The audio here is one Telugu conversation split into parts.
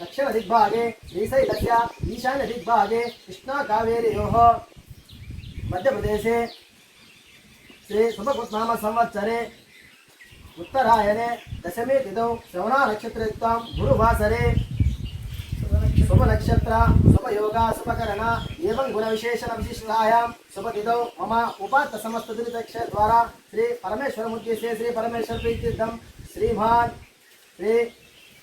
दक्षिणदिग्भागे श्रीशैलस्य ईशान्यदिग्भागे कृष्णाकावेर्योः मध्यप्रदेशे संवत्सरे, उत्तरायणे दशमी तिथौ श्रवणानक्षत्रयुक्तां गुरुवासरे, शुभनक्षत्र, शुभयोगा, शुभकरण, एवं गुणविशेषणविशिष्टायां शुभतिथौ मम उपात्तसमस्तद्वारा श्री परमेश्वरमुद्दिश्य श्री परमेश्वर प्रीत्यर्थं श्रीमान् श्री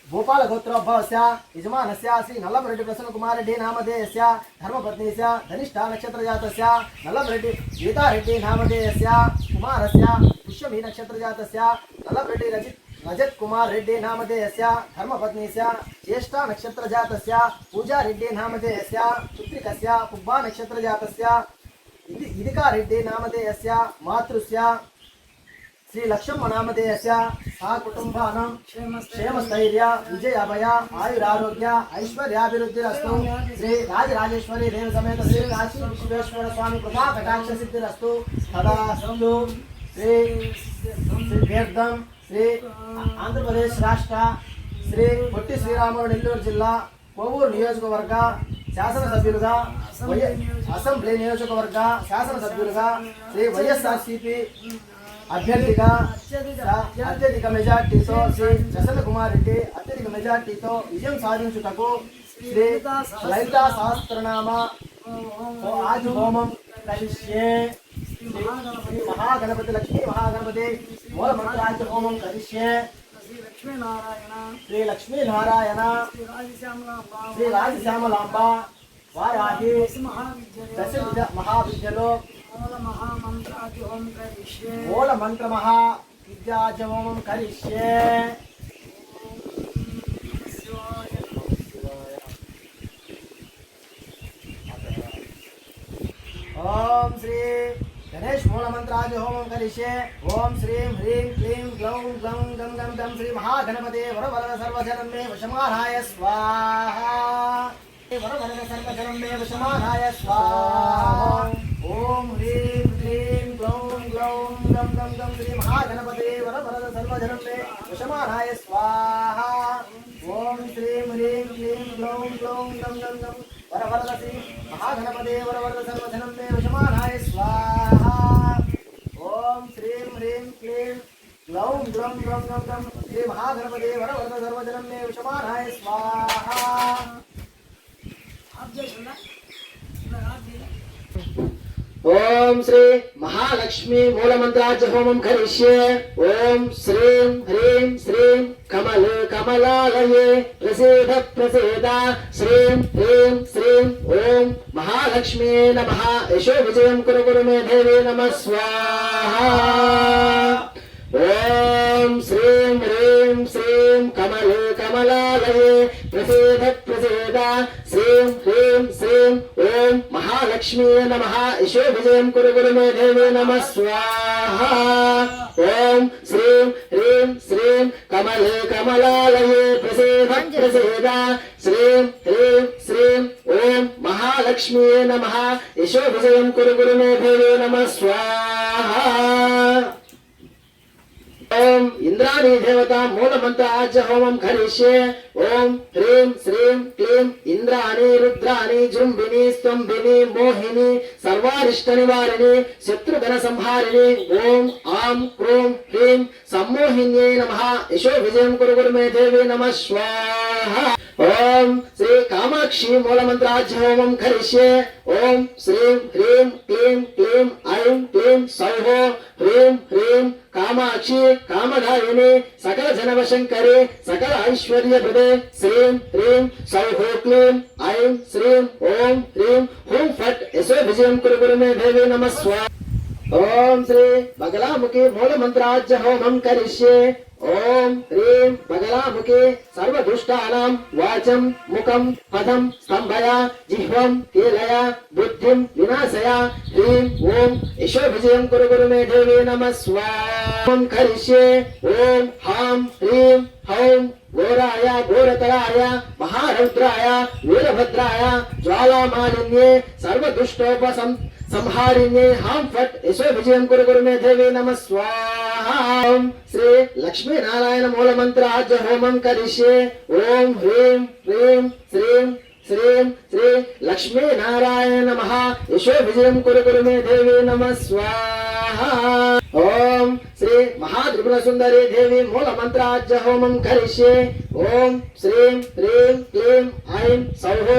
భూపాలగోత్రోద్భవస్య యజమానస్య శ్రీ నల్లమరెడ్డి ప్రసన్నకుమారెడ్డి నామధేయస్య ధర్మపత్నీస్య ధనిష్ఠా నక్షత్రజాతస్య నల్లమరెడ్డి గీతారెడ్డి నామధేయస్య కుమారస్య పుష్యమీ నక్షత్రజాతస్య నల్లమరెడ్డి రజిత్ రజత్ కుమార్ రెడ్డి నామధేయస్య ధర్మపత్నీస్య జ్యేష్ఠా నక్షత్రజాతస్య పూజారెడ్డి నామధేయస్య పుత్రికస్య పుబ్బా నక్షత్రజాతస్య ఇది ఇదికారెడ్డి నామధేయస్య మాతృస్య శ్రీ లక్ష్మణ నామధేయస్య సా కుటుంబానం క్షేమస్థైర్య విజయ అభయ ఆయురారోగ్య ఐశ్వర్యాభివృద్ధిరస్తు శ్రీ రాజరాజేశ్వరి దేవ సమేత శ్రీ కాశీ విశ్వేశ్వర స్వామి కృపా కటాక్ష సిద్ధిరస్తు తదా సందు శ్రీ శ్రీ తీర్థం శ్రీ ఆంధ్రప్రదేశ్ రాష్ట్ర శ్రీ పొట్టి శ్రీరాములు నెల్లూరు జిల్లా కొవ్వూరు నియోజకవర్గ శాసనసభ్యులుగా అసెంబ్లీ నియోజకవర్గ శాసనసభ్యులుగా శ్రీ వైఎస్ఆర్సిపి అభ్యర్థిగా అత్యధిక మెజార్టీతో శ్రీ ప్రసన్న కుమార్ రెడ్డి అత్యధిక మెజార్టీతో విజయం సాధించుటకు శ్రీ లలితా సహస్రనామ ఆది హోమం కరిష్యే శ్రీ శ్రీ మహాగణపతి లక్ష్మీ మహాగణపతి మూల మంత్రాది హోమం కరిష్యే శ్రీ లక్ష్మీనారాయణ శ్రీ లక్ష్మీనారాయణ శ్రీ రాజశ్యామలాంబ శ్రీ రాజశ్యామలాంబ వారాహి మహావిద్యలో దశ విధ మహావిద్యలో मूलमन्त्रमः विद्याजहोमं करिष्ये ओम श्री गणेश मूलमन्त्राज होमं करिष्ये ॐ श्रीं ह्रीं क्लीं ग्लौं ग्लौं गं गं गं श्री महागणपते वरवरद सर्वजनं मे वशमानाय स्वाहा वरवरद सर्वजनं मे वशमानाय स्वाहा ॐ ह्रीं क्लीं ग्लौं ग्लौं गं गं गं श्री महागणपते वरभरद सर्वधर्मे विषमानाय स्वाहा। ओं श्रीं ह्रीं क्लीं ग्लौं ग्लौं गं गं गं वरभरद श्री महागणपते वरवरद सर्वधर्मे विषमानाय स्वाहा। ॐ श्रीं ह्रीं क्लीं ग्लौं ग्लौं गं गं गं श्री महागणपते वरवरद सर्वधर्मे विषमानाय स्वाहा। आप जय सुनना ओम श्री महालक्ष्मी मूल मंत्राज होम करिष्ये। ओम श्री ह्री श्री कमल कमला प्रसीद प्रसीद। श्री ह्री श्री ओम महालक्ष्मी नम। यशो विजय कुर कुर मे देवी नम। स्वाहा। ओम श्री ह्री श्री कमल कमला प्रसेद महालक्ष्मी नम। इशो विजयं कुरु गुरु मे देवे स्वाहा। ॐ। श्रीं, ह्रीं कमले प्रसेद प्रसेद। श्री, ह्री, श्री ओं महालक्ष्मी नम। इशो विजयं कुर गुर मे देवे नमः। स्वाहा। మంత్ర ఆచ హోమం కరిష్యే ఓం హ్రీం శ్రీం క్లీం ఇంద్రాణి రుద్రాణి జృంభిని స్తంభిని మోహిని సర్వారిష్ట నివారిణి శత్రుఘ్న సంహారిణి ఓం ఆం క్రోం హ్రీం సమ్మోహిన్యే నమ యశో విజయం కురు గురు మే దేవి నమ స్వాహ ఓం శ్రీ కామాక్షి మూల మంత్ర ఆజ్య హోమం కరిష్యే ఓం శ్రీం హ్రీం క్లీం క్లీం ఐం క్లీం సౌహో హ్రీం హ్రీం కామాక్షి కామధాయిని సకల జనవశంకరి సకల ఐశ్వర్య ప్రదే శ్రీం హ్రీం సౌహో క్లీం ఐం శ్రీం ఓం హ్రీం హూం ఫట్ యశో విజయం కురు గురు మే దేవి నమ స్వా ఓం శ్రీ బగలాముఖి మూల మంత్రాజ్య హోమం కరిష్యే. ओम रीम बदला मुखे ह्रीं बगलामुखे वाचम मुखम पदम स्तंभया स्तम्भय केलया बुद्धिम विनाशया। रीम ओम ॐ ईश्वरभुजयं कुरु गुरु मे देवे नमः। स्वां करिष्ये, ॐ हाँ, ह्रीं, हौं घोराय घोरतराय महारौद्राय, वीरभद्राय, ज्वालामालिन्ये, सर्वदुष्टोपसं వీరభద్రాయ హాం ఫట్ యశో విజయం కురు గురు మే దేవి నమ స్వాహం. శ్రీ లక్ష్మీనారాయణ మూల మంత్ర ఆజ్య హోమం కరిష్యే. ఓం హ్రీం హ్రీం శ్రీం శ్రీం శ్రీ లక్ష్మీనారాయణ నమ. యశో విజయం కురు గురు మే దేవి నమ స్వాహ. ఓం శ్రీ మహాత్రిపుర సుందరి దేవి మూల మంత్రాజ్య హోమం కరిష్యే. ఓం శ్రీం హ్రీం క్లీం ఐం సౌః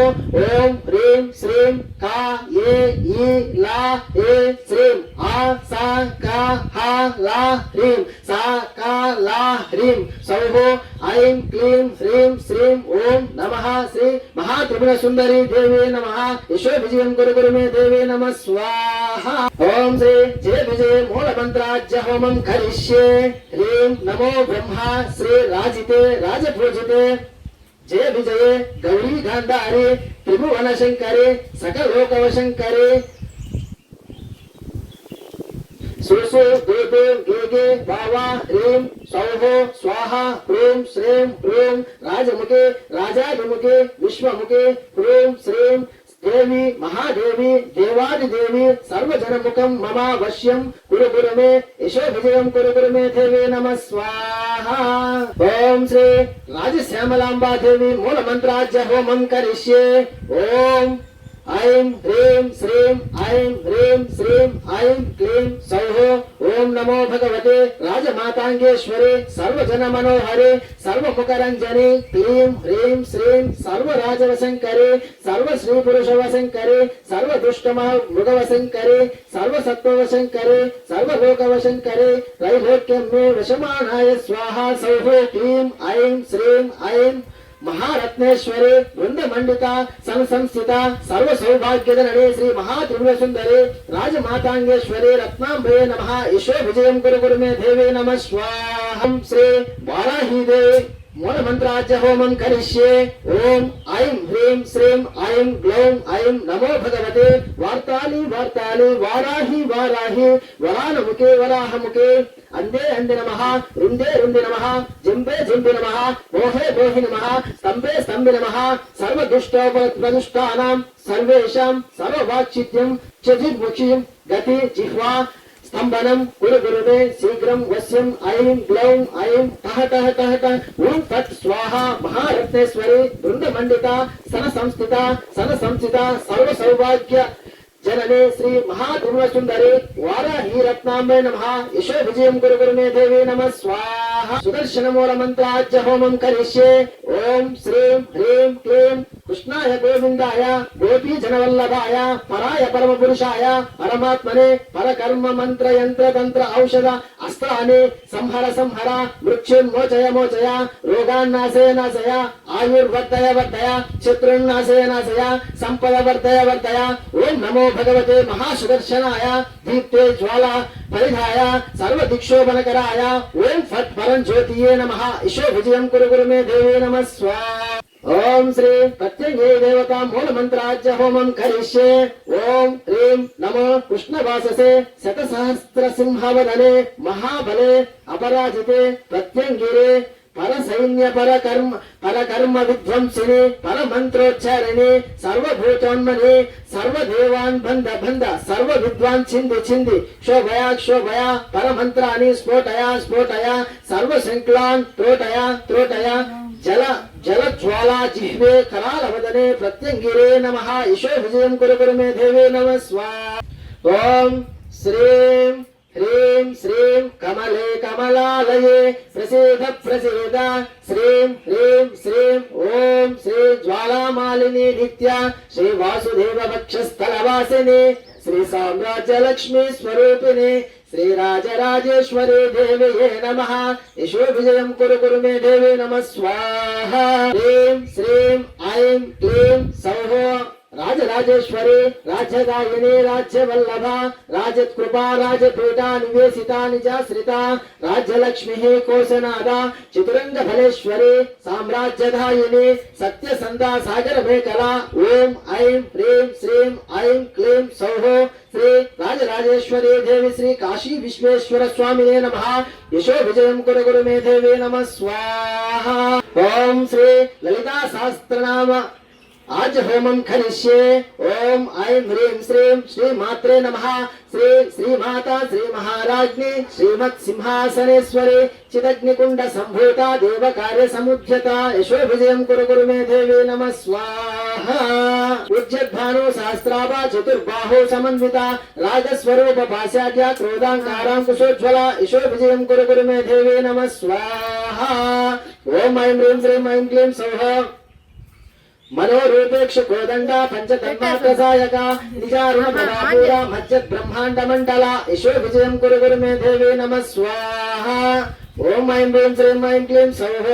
ఓం హ్రీం శ్రీం కా ఏ ఈ లా ఏ శ్రీం. ఆ సా కా హా లా హ్రీం. సా కా లా హ్రీం సౌః ఐం క్లీం హ్రీం శ్రీం ఓం నమ శ్రీ మహాత్రిపుర సుందరి దేవే నమ యశో విజయం గురు గురు మే దేవే నమ స్వాహ ఓం శ్రీ జయ విజయ మూల మంత్రాజ్య హోమం కరిష్యే హ్రీం నమో బ్రహ్మ శ్రీ రాజితే రాజపూజితే జయ విజయ గౌరీ గాంధారి త్రిభువన శంకరి సకలోకవ శంకరి శిశు దేదే గేగే బావా హ్రీం సౌః స్వాహ హ్రీం శ్రీం హ్రీం రాజముఖే రాజాదిముఖే విశ్వముఖే హ్రీం శ్రీం దేవి మహాదేవి దేవాదిదేవి సర్వజనముఖం మమ వశ్యం కురు గురు మే యశో విజయం కురు గురు మే దేవి నమ స్వాహ. ఓం శ్రీ రాజశ్యామలాంబాదేవి మూల మంత్రాజ్య హోమం కరిష్యే. ఓం ऐं ह्रीं श्रीं ऐं ह्रीं श्रीं ऐं क्लीं सौः ॐ नमो भगवते राजमाताङ्गेश्वरे सर्वजनमनोहरे सर्वमुखरञ्जने क्लीं ह्रीं श्रीं सर्वराजवशङ्करे सर्वश्रीपुरुषवशङ्करे सर्वदुष्टमृगवशङ्करे सर्वसत्त्ववशङ्करे सर्वलोकवशङ्करे त्रैलोक्यं मे विषमानाय स्वाहा सौः क्लीं ऐं श्रीं ऐं స్వాహ సౌః క్లీం ఐం శ్రీం ఐం మహారత్నేశ్వరి బృందమండిత సంస్థిత సర్వ సౌభాగ్యద నడే శ్రీ మహాత్రిపుర సుందరి రాజమాతాంగేశ్వరి రత్నాంబే నమ. యశో విజయం కురు గురు మే దేవే నమ హోమం కరిష్యే. ఓం ఐం హ్రీం శ్రీం ఐం గ్లౌం ఐం నమో భగవతే. వార్తాలి వార్తాలి వారాహి వారాహి. వరానముఖే వరాహముఖే. అందే అంది నమ. రుందే రుంది నమ. జింబే జింబి నమ. మోహే మోహి నమ. స్తంభే స్తంభి నమ. సర్వ దుష్టోపదుష్టానాం సర్వేషాం సర్వవాచిత్యం చతుర్ముఖీం గతి జిహ్వా. స్తంభనం గురు గురుమే శీఘ్రం వశ్యం ఐం గ్లౌం ఐం తహ తహ తహ టహ ఓం తత్ స్వాహ మహారత్నేశ్వరి బృందమండిత సన సంస్థిత సన సంస్థిత సర్వ సౌభాగ్య జననే శ్రీ మహాత్రిపుర సుందరి వారాహి రత్నాంబే నమ యశో విజయం గురు గురు మే దేవి నమ స్వాహ సుదర్శన మూల మంత్రాజ్య హోమం కరిష్యే ఓం శ్రీం హ్రీం క్లీం కృష్ణాయ గోవిందాయ గోపీ జనవల్లభాయ పరాయ పరమ పురుషాయ పరమాత్మనే పరకర్మ మంత్ర యంత్ర తంత్ర ఔషధ అస్త్రాన్ని సంహర సంహర మృత్యున్ మోచయ మోచయ రోగాన్నాశయ నాశయ ఆయుర్వర్ధయ వర్ధయ శత్రున్నాశయ నాశయ సంపద వర్ధయ వర్ధయ ఓం నమో భగవతే మహాసుదర్శనాయ దీప్తే జ్వాల పరిధాయ సర్వ దిక్షోభనకరాయ ఓం ఫట్ పరం జ్యోతియే నమ ఇషో విజయం కురు గురు మే దేవే నమ స్వా ఓం శ్రీ ప్రత్యంగే దేవతా మూల మంత్రాజ్య హోమం కరిష్యే ఓం హ్రీం నమో కృష్ణవాససే శత సహస్ర సింహవదనే మహాబలే అపరాజితే ప్రత్యంగిరే పర సైన్య పర కర్మ పర కర్మ విధ్వంసిని పర మంత్రోచ్చారిణి సర్వభూతోన్మని సర్వదేవాన్ బంధ బంధ సర్వ విద్వాన్ చింది చింది శోభయా శోభయా పరమంత్రాన్ని స్ఫోటయ స్ఫోటయ సర్వ శృంఖలాన్ త్రోటయ త్రోటయ జల జల జ్వాలా జిహ్వే కరాలవదనే ప్రత్యంగిరే నమ యశో విజయం కురు కురు మే దేవే నమ స్వా ఓం శ్రీం హ్రీం శ్రీం కమలే కమలాలయే ప్రసీద ప్రసీద శ్రీం హ్రీం శ్రీం ఓం శ్రీ జ్వాలామాలిని నిత్య శ్రీ వాసుదేవ వక్షస్థలవాసిని శ్రీ సామ్రాజ్య లక్ష్మీ స్వరూపిణి శ్రీ రాజరాజేశ్వరి దేవయే నమ యశో విజయం కురు కురు మే దేవి నమ స్వాహ హ్రీం శ్రీం ఐం క్లీం సౌహో రాజరాజేశ్వరి రాజ్యదాయిని రాజ్యవల్లభ రాజకృపా రాజపీఠ నివేశితా నిజాశ్రిత రాజ్యలక్ష్మి కోశనాద చతురంగ ఫలేశ్వరి సామ్రాజ్యదాయిని సత్యసందా సాగర మేకల ఓం ఐం హ్రీం శ్రీం ఐం క్లీం సౌః శ్రీ రాజరాజేశ్వరి దేవి శ్రీ కాశీ విశ్వేశ్వర స్వామినే నమ. యశో విజయం కురు గురు మే దేవి నమ. స్వాహ. ఓం శ్రీ లలితా సహస్రనామ आज होमं करिष्ये ओम ऐं ह्रीं श्रीं श्री मात्रे नमः श्री श्री माता श्री महाराज्ञी श्रीमत् सिंहासनेश्वरी चिदग्निकुण्ड सम्भूता देव कार्य समुद्यता यशो विजयं कुरु गुरु मे देवी नमः स्वाहा उज्जद्भानु सहस्राभा चतुर्बाहो समन्विता राजस्वरूप पाशाद्या क्रोधाङ्काराङ्कुशोज्ज्वला यशो विजयं कुरु गुरु मे देवी नमः स्वाहा ओम ऐं ह्रीं श्रीं ऐं क्लीं सौः మనోరూపేక్ష కోదండ పంచతన్మాత్రసాయక నిజారుణ ప్రభాపూర మధ్య బ్రహ్మాండ మండల యశో విజయం కురు గురు మే దేవి నమ స్వాహ. ఓం ఐం హ్రీం శ్రీం ఐం క్లీం సౌః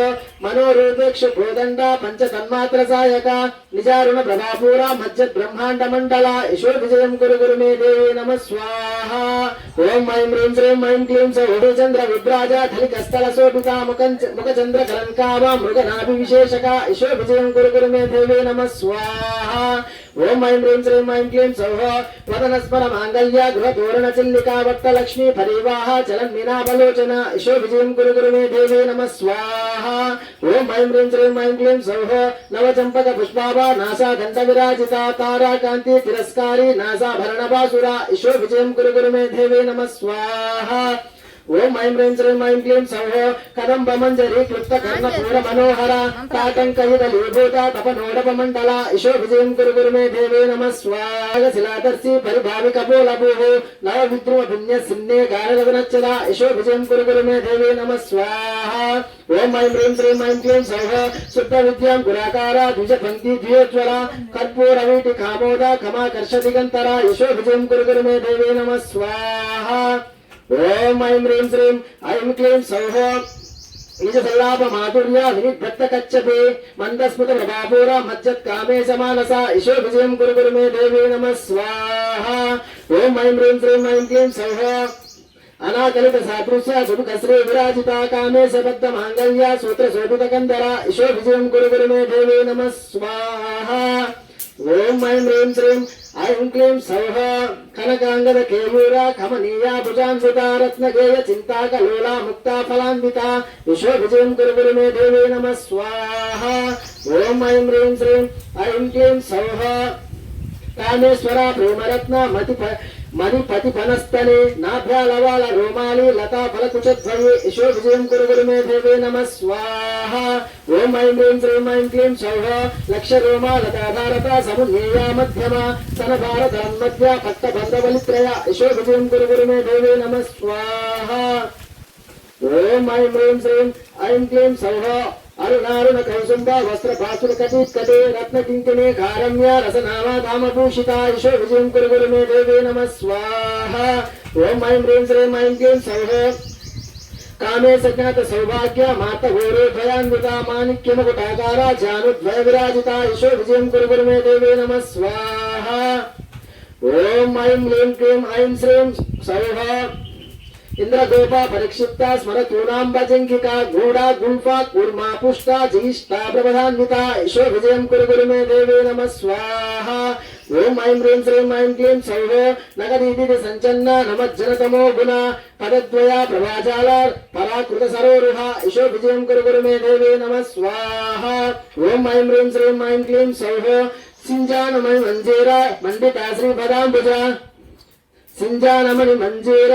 మనోరూపేక్ష కోదండ పంచతన్మాత్రసాయక నిజారుణ ప్రభాపూర మధ్య బ్రహ్మాండ మండల యశో విజయం కురు గురు మే దేవి నమ స్వాహ ఓం ఐం హ్రీం శ్రీం ఐం క్లీం సౌః చంద్ర విభ్రాజ ధలికస్థల శోభితా ముఖం ముఖచంద్ర కలంకావ మృగనాభి విశేషక యశో విజయం కురు గురు మే దేవి నమ స్వాహ ఓం ఐం హ్రీం శ్రీం ఐం క్లీం సౌహ వదనస్మర మాంగళ్య గృహతోరణ చిల్లికా వక్త లక్ష్మీ పరివాహ చలన్ మీనాపలోచన యశో విజయం కురు గురు మే దేవి నమ స్వాహ ఓం ఐం హ్రీం శ్రీం ఐం క్లీం సౌః నవచంపక పుష్పాభా నాసా దండ విరాజిత తారా కాంతి తిరస్కారి నాసా భరణ బాసుర యశో విజయం కురు గురు మే దేవి నమ స్వాహ ఓం ఐం హ్రీం శ్రీం ఐం క్లీం సౌః కదంబ మంజరి క్లుప్త కర్ణ పూర మనోహర తాటంక విదలీభూత తపనోడప మండల యశో విజయం కురు గురు మే దేవే నమ స్వాగ శిలాదర్శి పరిభావి కపోల భూః నవ విద్రుమ పుణ్య సిన్నే గారగనచ్చద యశో విజయం కురు గురు మే దేవే నమ స్వాహ ఓం ఐం హ్రీం శ్రీం ఐం క్లీం సౌః శుద్ధ విద్యాం గురాకార ద్విజ పంక్తి ద్వియోజ్వల కర్పూర వీటి కామోద కమాకర్ష దిగంతర యశో విజయం కురు గురు మే దేవే నమ స్వాహ ఓం ఐం హ్రీం శ్రీం ఐం క్లీం సౌహో. నిజ సల్లాప మాధుర్య వినిభక్త కచ్చపి. మందస్మృత ప్రభాపూర మజ్జత్ కామే సమానస. యశో విజయం గురు గురు మే దేవే నమ స్వాహ. ఓం ఐం హ్రీం శ్రీం ఐం క్లీం సౌః అనాకలిత సాదృశ్య సుముఖ శ్రీ విరాజిత కామే సబద్ధ మాంగళ్య సూత్ర శోభిత కందర. యశో విజయం గురు గురు మే దేవే నమ స్వాహ. ఓం ఐం హ్రీం శ్రీం ఐం క్లీం సౌః కనకాంగద కేయూర కమనీయా భుజాంసుత రత్నగేయ చింతాకలోలా ముక్తా ఫలాన్విత విశ్వ విజయం కురు గురు మే దేవే నమ స్వాహ ఓం ఐం హ్రీం శ్రీం ఐం క్లీం సౌః కామేశ్వర ప్రేమరత్న మతి మను పతి పనస్తనే నాభ్యాలవాల రోమాలి లతా ఫలకుచధ్వని యశో విజయం కురుగురు మే దేవే నమ స్వాహ ఓం ఐం హ్రీం శ్రీం ఐం క్లీం సౌహ లక్ష రోమా లతాధారత సమున్నేయా మధ్యమ స్తన భారత మధ్య పట్ట బంధవలిత్రయ యశో విజయం కురుగురు మే దేవే నమ స్వాహ ఓం ఐం హ్రీం శ్రీం ఐం క్లీం సౌహ అరుణారుణ కౌసుంబ వస్త్ర పాసుల కటీత్కటే రత్న కింకిణి కారమ్య రసనామా కామభూషిత యశో విజయం కురు గురు మే దేవే నమ స్వాహ ఓం ఐం హ్రీం శ్రీం ఐం క్లీం సౌః కామే సజ్ఞాత సౌభాగ్య మాత ఘోరే భయాన్విత మాణిక్య ముకుటాకార జానుద్వయ విరాజిత యశో విజయం కురు గురు మే దేవే నమ స్వాహ ఓం ఐం హ్రీం క్లీం ఐం శ్రీం సౌః ఇంద్రగోప పరిక్షిప్త స్మరతూనాంబజంకిక గూఢా గుల్ఫా కూర్మా పుష్ట జిష్టా ప్రబధాన్విత యశో విజయం కురు గురు మే దేవే నమ స్వాహ. ఓం ఐం హ్రీం శ్రీం ఐం క్లీం సౌః నగదీది సంచన్న నమజ్జనతమో గుణ. పదద్వయ ప్రభాజాల పరాకృత సరోరుహ యశో విజయం కురు గురు మే దేవే నమ స్వాహ. ఓం ఐం హ్రీం శ్రీం ఐం క్లీం సౌః సింజానమై మంజీర మండితా శ్రీ పదాంబుజ. సింజానమణి మంజీర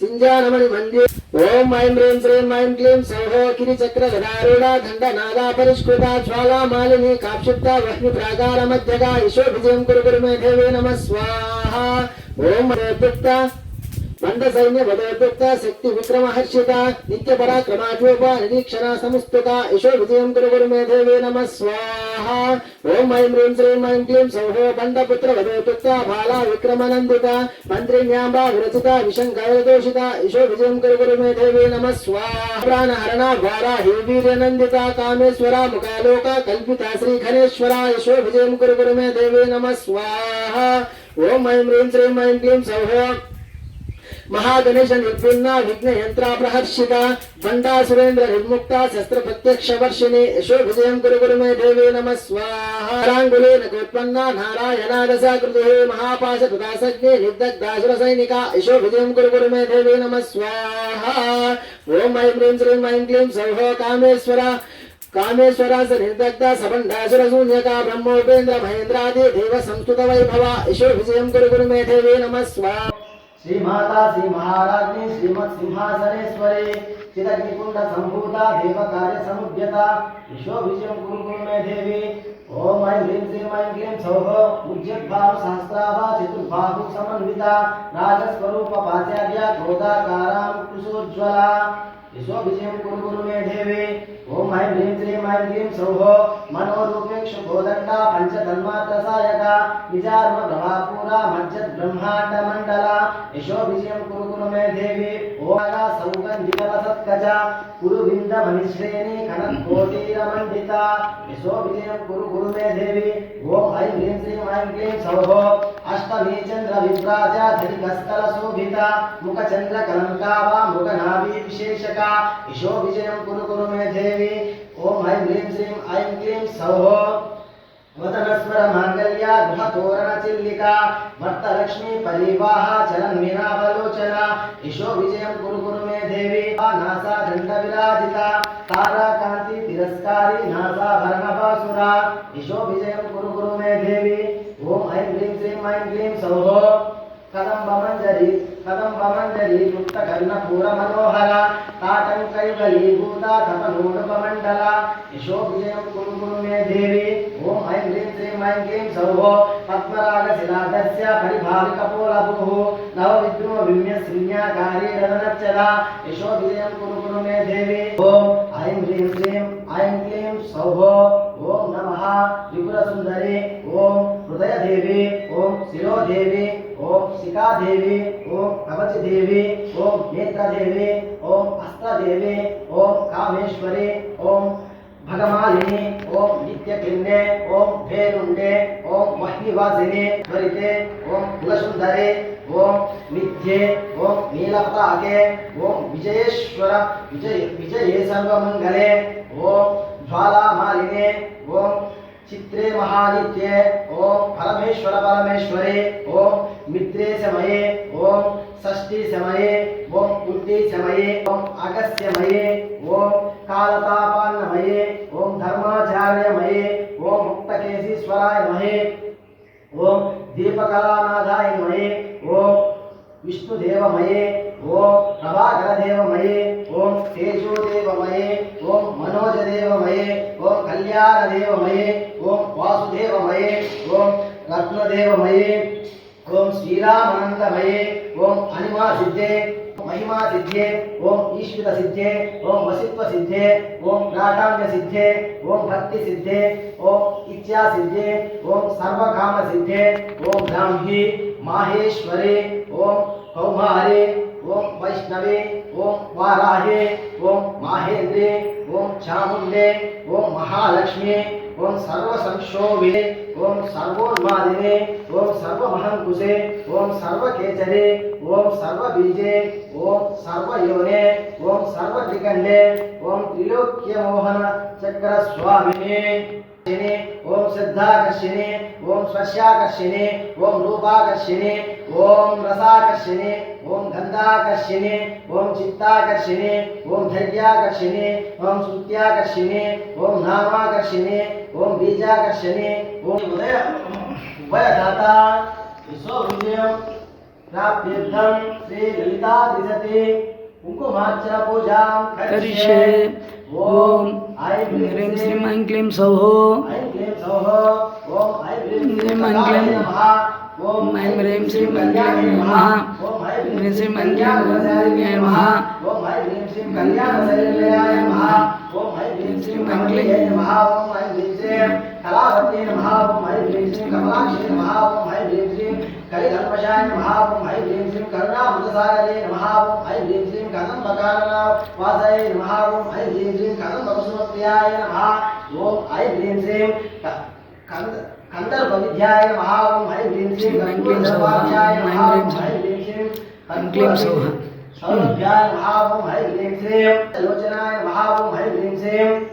సింజానమణి మంజే ఓం ఐం హ్రీం శ్రీం ఐం క్లీం సౌహో కిరి చక్ర గదారూఢ దండ నాదా పరిష్కృత జ్వాలా మాలిని కాక్షిప్త వహ్ని ప్రాకార మధ్యగా యశో విజయం కురు గురు మే దేవే నమ స్వాహ ఓం రేపిత్త दंड सैन्य बलोद्युक्त शक्ति विक्रम हर्षिता नित्य पराक्रमाचोप निरीक्षण समस्तुता यशो विजय गुरु मेधेवे नम स्वाहा। ओम मैं ह्रीं श्रीं मैं क्लीं सौह बंद पुत्र बलोद्युक्त बाला विक्रम नंदिता मंत्री न्यांबा विरचिता विशंक दोषिता यशो विजय गुरु गुरु मेधेवे नम स्वाहा। प्राण हरण द्वारा हिवीर नंदिता कामेश्वरा, मुखालोक, कल्पिता श्री घनेश्वरा यशो विजय गुरु गुरु मेधेवे नम स्वाहा। ओम मैं ह्रीं मैं क्लीं सौह మహాగణేశ నిర్భిన్న విఘ్న యంత్రాప్రహర్షిత బండా సురేంద్ర నిర్ముక్త శస్త్ర ప్రత్యక్ష వర్షిణి యశో విజయం గురు గురు మే దేవే నమ స్వాహాంగులేన కోత్పన్న నారాయణాదశాకృతి మహాపాశ కృతాసజ్ఞే నిర్దగ్ధాసుర సైనిక యశో విజయం గురు గురు మే దేవే నమ స్వాహ. ఓం ఐం హ్రీం శ్రీం ఐం క్లీం సౌహో కామేశ్వర. కామేశ్వరాస నిర్దగ్ధ సబండాసుర శూన్యక బ్రహ్మోపేంద్ర మహేంద్రాది దేవ సంస్కృత వైభవ యశో విజయం గురు గురు మే దేవే నమ స్వాహ. श्रीमाता श्रीमहाराज्ञी श्रीमत् सिंहासनेश्वरी चिदग्निकुंड संभूता देव कार्य समुद्यता विश्वभिषम कुमकुम में देवी। ओम ऐं ह्रीं श्रीं ऐं क्लीं सौः उज्जद्भाव सहस्राभा चतुर्भाहु समन्विता राजस्वरूप पाचार्य गोदाकारां कुशोज्ज्वला। विश्वभिषम कुमकुम में देवी। ओम ऐं ह्रीं श्रीं ऐं क्लीं सौः मनो శ్రీం ఐం క్లీం విచారణ ప్రభాపూర మధ్య బ్రహ్మాండ మండల యశో విజయం కురు కురు మే దేవి ఓగా సౌగంధికల సత్కజ కురు వింద మనిశ్రేణి కణ కోటీర మండిత యశో విజయం కురు కురు మే దేవి ఓం ఐం హ్రీం శ్రీం ఐం క్లీం సౌహో అష్టమీ చంద్ర విభ్రాజ ధరికస్థల శోభిత ముఖ చంద్ర కలంకావా ముఖ నాభి విశేషక యశో విజయం కురు కురు మే దేవి ఓం ఐం హ్రీం శ్రీం ఐం క్లీం సౌహో వదనస్వర మాంగళ్య గృహతోరణ చిల్లిక వర్తలక్ష్మి పరివాహ చలన్మినావలోచన యశో విజయం కురు కురు మే దేవి నాసా దండ విరాజిత తారాకాంతి తిరస్కారి నాసా భరణ భాసుర యశో విజయం కురు కురు మే దేవి ఓం ఐం హ్రీం శ్రీం ఐం క్లీం సౌహో కదంబ మంజరి కదంబ మంజరి ముక్త కర్ణ పూర మనోహర తాటం కైవలి భూత తపనూడప మండల మే దేవి ఓం ఐం హ్రీం శ్రీం ఐం క్లీం సౌహో పద్మరాగ శిలాదస్య పరిభావిక పోలభుః నవ విద్రుమ విమ్య శ్రీన్యాకారి రదనచ్చల యశోభిజయం విజయం మే దేవి ఓం ఐం హ్రీం శ్రీం ఐం క్లీం సౌహో ఓం नमः। त्रिपुरसुन्दरे ॐ हृदयदेवी, ॐ शिरोदेवी, ॐ शिखादेवी ओम कवचदेवी, ॐ नेत्रदेवी, ॐ हस्तदेवी ओम कामेश्वरी ओम भगमालिनी, ॐ नित्यकिन्ने ओम भेरुंडे ओम महिवासिने त्वरिते ओम कुलसुन्दरे ओम निध्ये ओम नीलपताके ओम विजयेश्वर, विजय, विजये सर्वमंगले ओम ज्वालामालिने ओम चित्रे महादित्ये ओम परमेश्वर परमेश्वरे ओम मित्रे समये ओम षष्ठी समये ओम बुद्धि समये ओम अगस्त्य अगस्त्यमये ओम कालतापान्नमये ओम धर्माचार्य धर्माचार्यमये ओम मुक्तकेशी स्वराय महे ओम दीपकलानाथाय महे ओम विष्णुदेवमये ॐ प्रभाकरदेवमये ॐ तेजोदेवमये ॐ मनोजदेवमये ॐ कल्याणदेवमये ॐ वासुदेवमये ॐ रत्नदेवमये ॐ श्रीरामानन्दमये ॐ हनुमासिद्धे महिमा सिद्धे ओम ईश्वर सिद्धे ओम वसित्व सिद्धे ओम नाटांग सिद्धे ओम भक्ति सिद्धे ओम इच्छा सिद्धे ओम सर्वकाम सिद्धे ओम ब्राह्मी, माहेश्वरे, ओम कौमारे, ओम वैष्णवे, ओम वाराहे, ओम माहेन्द्रे, ओम चामुंडे ओम महालक्ष्मी। ओम सर्व सर्वसंक्षोभे ओम सर्वोन्मादिने, ओम सर्व सर्वमहंकुशे, ओम सर्व केचरे ओम सर्व बीजे ओम सर्व योने ओम सर्व त्रिकंडे ओम त्रिलोक्य त्रिलोक्यमोहन चक्रस्वामिने कर्षिणे ओम सिद्धाकर्षिने ओम स्वस्याकर्षिने ओम रूपाकर्षिने ओम रसाकर्षिने ओम गंधाकर्षिने ओम चित्ताकर्षिने ओम धैर्याकर्षिने ओम श्रुत्याकर्षिने ओम नामाकर्षिने ओम बीजाकर्षणे ओम उदय उभय दाता विश्व विजय विश्वविजयं प्राप्यर्थं श्री ललिता दिशते उनको कुंकुमार्च पूजा करिष्ये। ओम आई ह्रीं श्री मंगलम क्लीं आई ऐं क्लीं ओम आई ह्रीं श्री मंगलम ओम ऐं ह्रीं श्रीं ऐं क्लीं नमः। ओम ऐं ह्रीं श्रीं ऐं क्लीं नमः। ओम ऐं ह्रीं श्रीं ऐं क्लीं नमः। श्री मंगले नमः ओम ऐं ह्रीं श्रीं कलावती नमः ओम ऐं ह्रीं श्रीं कमलाक्षी नमः ओम ऐं ह्रीं श्रीं कलिधर्मशाय नमः ओम ऐं ह्रीं श्रीं करुणामृतसागरे नमः ओम ऐं ह्रीं श्रीं कदम्बकालनावासये नमः ओम ऐं ह्रीं श्रीं कदम्बकुसुमप्रियाय नमः ओम ऐं ह्रीं श्रीं कंद कंदर्पविद्याय नमः ओम ऐं ह्रीं श्रीं कन्दर्पवाद्याय नमः ओम ऐं ह्रीं श्रीं कंक्लीम सौः सौरभ्याय महाभूम हरि ह्रीं श्रीं लोचनाय महाभूम हरि ह्रीं श्रीं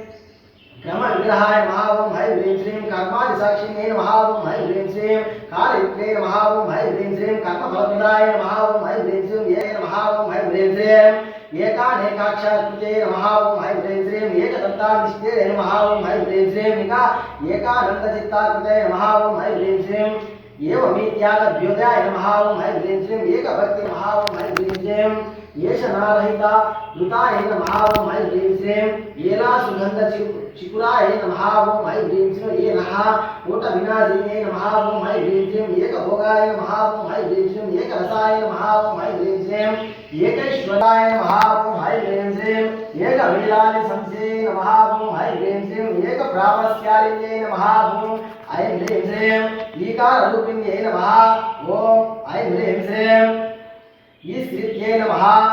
నమః విగ్రహాయ నమః హై హ్రీం శ్రీం కర్మాది సాక్షిణే నమః ఓం ఐం హ్రీం శ్రీం కాళయుక్తే నమః హై హ్రీం శ్రీం కర్మ ఫలప్రదాయ ఓం హై హ్రీం శ్రీం ఏ నమః హై హ్రీం శ్రీం ఏకానేకాక్షాకృతే నమః హై హ్రీం శ్రీం ఏకదంతానిష్టే నమః హై హ్రీం శ్రీం ఇంకా ఏకానందచిత్తాకృతే నమః ఓం ఐం హ్రీం శ్రీం ఏవమీత్యాగభ్యుదయాయ నమః ఓం హై హ్రీం శ్రీం ఏకభక్తి నమః హై హ్రీం శ్రీం ఏషనారహిత ధృతాయ నమః ఓం ఐం హ్రీం శ్రీం ఏలా సుగంధ చికు మహావం నమః ఓం హ్రీం శ్రీం ఏ నహ ఊట వినాశినే మహావం ఓం ఐం హ్రీం శ్రీం ఏకభోగాయ నమః ఓం ఐం హ్రీం శ్రీం ఏకరసాయ నమః ఓం ఐం హ్రీం శ్రీం ఏకైశ్వరాయ మహావం ఓం ఐం హ్రీం శ్రీం ఏకవీరాని సంశే నమః ఓం ఐం హ్రీం శ్రీం ఏకప్రామస్యాలిన్యై నమః ఓం ఐం హ్రీం శ్రీం ఈకారరూపిణ్యై నమః ఓం ఐ హ్రీం శ్రీం ये श्री ये नमः।